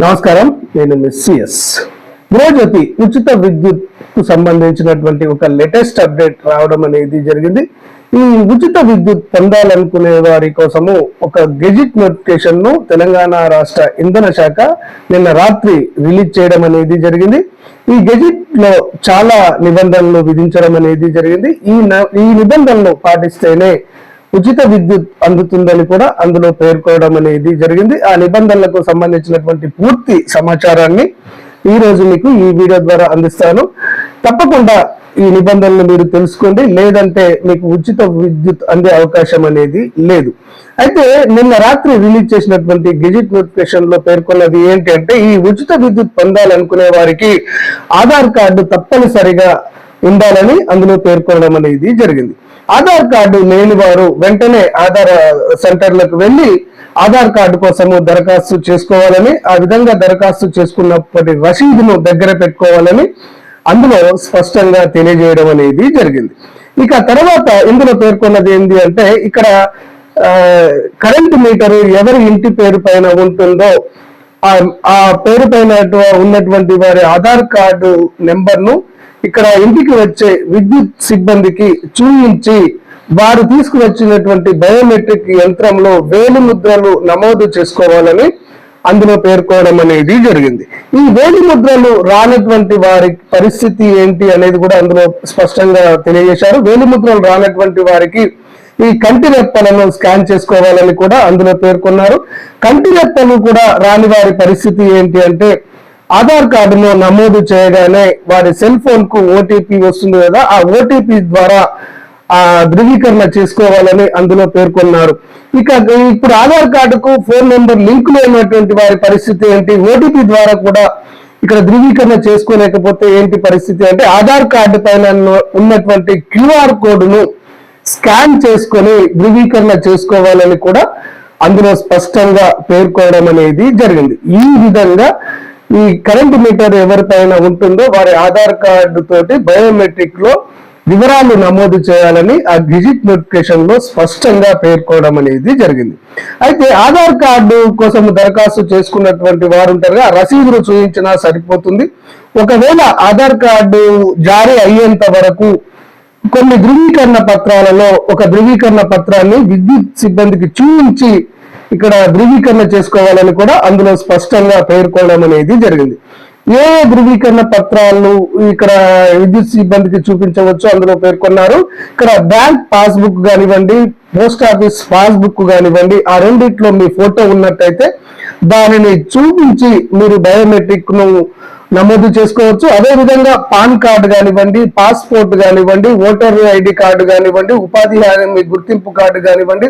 నమస్కారం నేను మిస్సిఎస్ గృహజ్యోతి ఉచిత విద్యుత్కు సంబంధించినటువంటి ఒక లేటెస్ట్ అప్డేట్ రావడం అనేది జరిగింది. ఈ ఉచిత విద్యుత్ పొందాలనుకునే వారి కోసము ఒక గెజిట్ నోటిఫికేషన్ను తెలంగాణ రాష్ట్ర ఇంధన శాఖ నిన్న రాత్రి రిలీజ్ చేయడం అనేది జరిగింది. ఈ గెజిట్లో చాలా నిబంధనలు విధించడం అనేది జరిగింది. ఈ న- ఈ నిబంధనలు పాటిస్తేనే ఉచిత విద్యుత్ అందుతుందని కూడా అందులో పేర్కోవడం అనేది జరిగింది. ఆ నిబంధనలకు సంబంధించినటువంటి పూర్తి సమాచారాన్ని ఈ రోజు మీకు ఈ వీడియో ద్వారా అందిస్తాను. తప్పకుండా ఈ నిబంధనలు మీరు తెలుసుకోండి. లేదంటే మీకు ఉచిత విద్యుత్ అందే అవకాశం అనేది లేదు. అయితే నిన్న రాత్రి రిలీజ్ చేసినటువంటి గెజిట్ నోటిఫికేషన్లో పేర్కొన్నది ఏంటి అంటే ఈ ఉచిత విద్యుత్ పొందాలనుకునే వారికి ఆధార్ కార్డు తప్పనిసరిగా ఉండాలని అందులో పేర్కొనడం అనేది జరిగింది. ఆధార్ కార్డు లేని వారు వెంటనే ఆధార్ సెంటర్లకు వెళ్ళి ఆధార్ కార్డు కోసము దరఖాస్తు చేసుకోవాలని ఆ విధంగా దరఖాస్తు చేసుకున్నప్పటి రసీదును దగ్గర పెట్టుకోవాలని అందులో స్పష్టంగా తెలియజేయడం అనేది జరిగింది. ఇక తర్వాత ఇందులో పేర్కొన్నది ఏంటి అంటే ఇక్కడ కరెంట్ కరెంటు మీటరు ఎవరి ఇంటి పేరు పైన ఉంటుందో ఆ- పేరు పైన ఉన్నటువంటి వారి ఆధార్ కార్డు నెంబర్ను ఇక్కడ ఇంటికి వచ్చే విద్యుత్ సిబ్బందికి చూయించి వారు తీసుకువచ్చినటువంటి బయోమెట్రిక్ యంత్రంలో వేలు ముద్రలు నమోదు చేసుకోవాలని అందులో పేర్కోవడం అనేది జరిగింది. ఈ వేలి ముద్రలు రానటువంటి వారి పరిస్థితి ఏంటి అనేది కూడా అందులో స్పష్టంగా తెలియజేశారు. వేలి ముద్రలు రానటువంటి వారికి ఈ కంటి రెప్పలను స్కాన్ చేసుకోవాలని కూడా అందులో పేర్కొన్నారు. కంటి రెప్పలు కూడా రాని వారి పరిస్థితి ఏంటి అంటే ఆధార్ కార్డులో నమోదు చేయగానే వారి సెల్ ఫోన్కు ఓటీపీ వస్తుంది కదా ఆ ఓటీపీ ద్వారా ఆ ధృవీకరణ చేసుకోవాలని అందులో పేర్కొన్నారు. ఇక ఇప్పుడు ఆధార్ కార్డుకు ఫోన్ నెంబర్ లింక్ లేనటువంటి వారి పరిస్థితి ఏంటి? ఓటీపీ ద్వారా కూడా ఇక్కడ ధృవీకరణ చేసుకోలేకపోతే ఏంటి పరిస్థితి అంటే ఆధార్ కార్డు పైన ఉన్నటువంటి క్యూఆర్ కోడ్ను స్కాన్ చేసుకొని ధృవీకరణ చేసుకోవాలని కూడా అందులో స్పష్టంగా పేర్కోవడం అనేది జరిగింది. ఈ విధంగా ఈ కరెంట్ మీటర్ ఎవరిపైన ఉంటుందో వారి ఆధార్ కార్డు తోటి బయోమెట్రిక్లో వివరాలు నమోదు చేయాలని ఆ డిజిట్ నోటిఫికేషన్లో స్పష్టంగా పేర్కోవడం అనేది జరిగింది. అయితే ఆధార్ కార్డు కోసం దరఖాస్తు చేసుకున్నటువంటి వారు ఉంటారు రసీదులు రసీదును చూపించినా సరిపోతుంది. ఒకవేళ ఆధార్ కార్డు జారీ అయ్యేంత వరకు కొన్ని ధృవీకరణ పత్రాలలో ఒక ధృవీకరణ పత్రాన్ని విద్యుత్ సిబ్బందికి చూపించి ఇక్కడ ధృవీకరణ చేసుకోవాలని కూడా అందులో స్పష్టంగా పేర్కొనడం అనేది జరిగింది. ఏ ధృవీకరణ పత్రాలను ఇక్కడ విద్యుత్ సిబ్బందికి చూపించవచ్చు అందులో పేర్కొన్నారు. ఇక్కడ బ్యాంక్ పాస్బుక్ కానివ్వండి పోస్ట్ ఆఫీస్ పాస్బుక్ కానివ్వండి ఆ రెండిట్లో మీ ఫోటో ఉన్నట్టయితే దానిని చూపించి మీరు బయోమెట్రిక్ను నమోదు చేసుకోవచ్చు. అదేవిధంగా పాన్ కార్డు కానివ్వండి పాస్పోర్ట్ కానివ్వండి ఓటర్ ఐడి కార్డు కానివ్వండి ఉపాధి హామీ గుర్తింపు కార్డు కానివ్వండి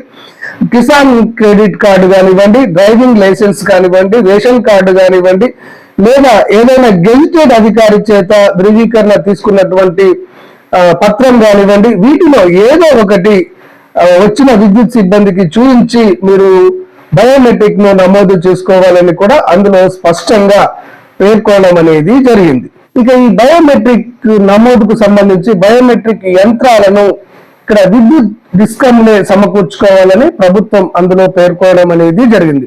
కిసాన్ క్రెడిట్ కార్డు కానివ్వండి డ్రైవింగ్ లైసెన్స్ కానివ్వండి రేషన్ కార్డు కానివ్వండి లేదా ఏదైనా గెజిటెడ్ అధికారి చేత ధృవీకరణ తీసుకున్నటువంటి పత్రం కానివ్వండి వీటిలో ఏదో ఒకటి వచ్చిన విద్యుత్ సిబ్బందికి చూపించి మీరు బయోమెట్రిక్ను నమోదు చేసుకోవాలని కూడా అందులో స్పష్టంగా పేర్కొనడం అనేది జరిగింది. ఇక ఈ బయోమెట్రిక్ నమోదుకు సంబంధించి బయోమెట్రిక్ యంత్రాలను ఇక్కడ విద్యుత్ డిస్కమ్నే సమకూర్చుకోవాలని ప్రభుత్వం అందులో పేర్కొనడం అనేది జరిగింది.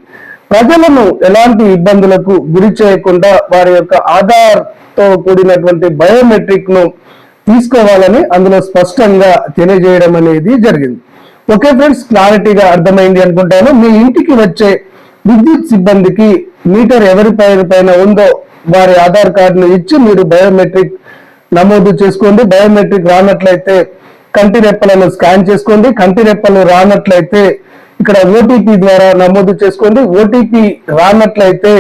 ప్రజలను ఎలాంటి ఇబ్బందులకు గురి చేయకుండా వారి యొక్క ఆధార్తో కూడినటువంటి బయోమెట్రిక్ను తీసుకోవాలని అందులో స్పష్టంగా తెలియజేయడం అనేది జరిగింది. ఓకే ఫ్రెండ్స్ క్లారిటీగా అర్థమైంది అనుకుంటాను. మీ ఇంటికి వచ్చే విద్యుత్ సిబ్బందికి మీటర్ ఎవరి పేరు పైన ఉందో వారి ఆధార్ కార్డును ఇచ్చి మీరు బయోమెట్రిక్ నమోదు చేసుకోండి. బయోమెట్రిక్ రానట్లయితే కంటి రెప్పలను స్కాన్ చేసుకోండి. కంటి రెప్పలు రానట్లయితే ఇక్కడ ఓటీపీ ద్వారా నమోదు చేసుకోండి. ఓటీపీ రానట్లయితే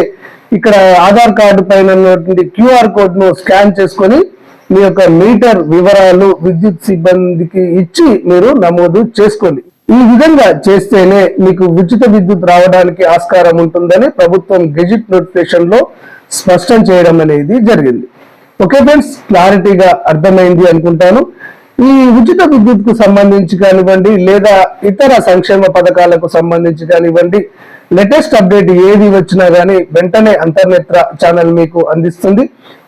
ఇక్కడ ఆధార్ కార్డు పైన ఉన్నటువంటి క్యూఆర్ కోడ్ను స్కాన్ చేసుకొని మీ యొక్క మీటర్ వివరాలు విద్యుత్ సిబ్బందికి ఇచ్చి మీరు నమోదు చేసుకోండి. ఈ విధంగా చేస్తేనే మీకు ఉచిత విద్యుత్ రావడానికి ఆస్కారం ఉంటుందని ప్రభుత్వం గెజిట్ నోటిఫికేషన్లో స్పష్టం చేయడం అనేది జరిగింది. ఓకే ఫ్రెండ్స్ క్లారిటీగా అర్థమైంది అనుకుంటాను. ఈ ఉచిత విద్యుత్కు సంబంధించి కానివ్వండి లేదా ఇతర సంక్షేమ పథకాలకు సంబంధించి కానివ్వండి లేటెస్ట్ అప్డేట్ ఏది వచ్చినా కానీ వెంటనే అంతర్నేత్ర ఛానల్ మీకు అందిస్తుంది.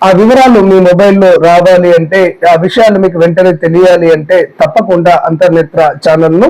ఆ వివరాలు మీ మొబైల్లో రావాలి అంటే ఆ విషయాలు మీకు వెంటనే తెలియాలి అంటే తప్పకుండా అంతర్నేత్ర ఛానల్ను